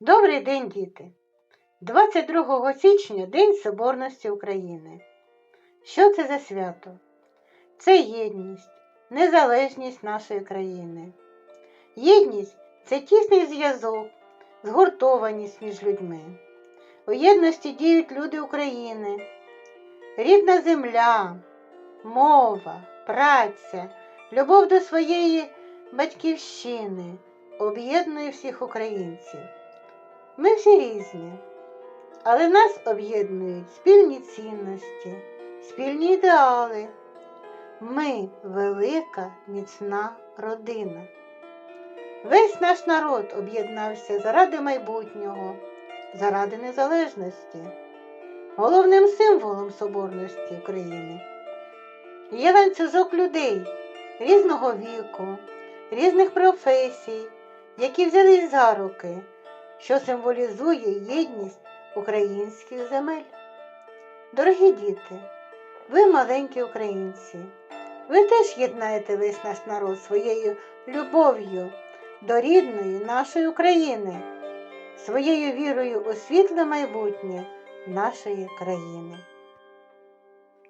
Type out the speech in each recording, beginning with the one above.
Добрий день, діти! 22 січня День Соборності України. Що це за свято? Це єдність, незалежність нашої країни. Єдність це тісний зв'язок, згуртованість між людьми. У єдності діють люди України, рідна земля, мова, праця, любов до своєї батьківщини об'єднує всіх українців. Ми всі різні, але нас об'єднують спільні цінності, спільні ідеали. Ми велика, міцна родина. Весь наш народ об'єднався заради майбутнього, заради незалежності. Головним символом соборності України є ланцюжок людей різного віку, різних професій, які взялись за руки, що символізує єдність українських земель. Дорогі діти, ви маленькі українці, ви теж єднаєте весь наш народ своєю любов'ю до рідної нашої України, своєю вірою у світле майбутнє нашої країни.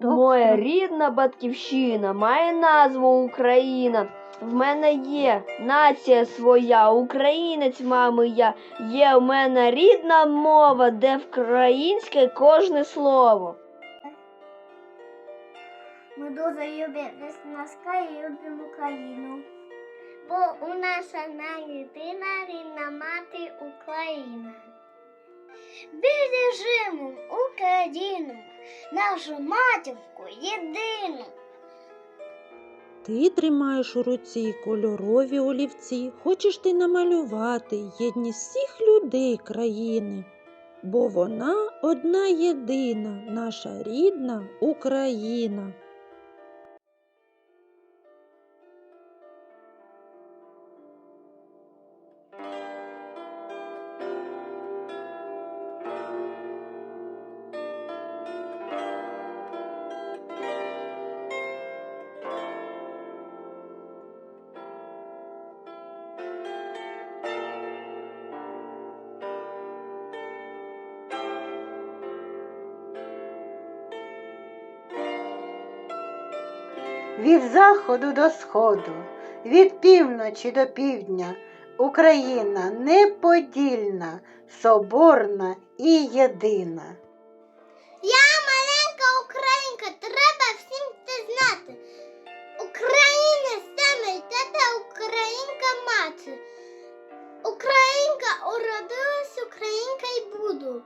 Моя рідна батьківщина має назву Україна. В мене є нація своя, українець, мами я. Є в мене рідна мова, де вкраїнське кожне слово. Ми дуже любимо Веснянська і любимо Україну. Бо у нас одна єдина рідна мати Україна. Бережемо Україну, нашу матінку єдину. Ти тримаєш у руці кольорові олівці, хочеш ти намалювати єдність всіх людей країни, бо вона одна єдина, наша рідна Україна. Від заходу до сходу, від півночі до півдня, Україна неподільна, соборна і єдина. Я маленька українка, треба всім це знати. Україна саме тата українка мати. Українка уродилась, українка й буду.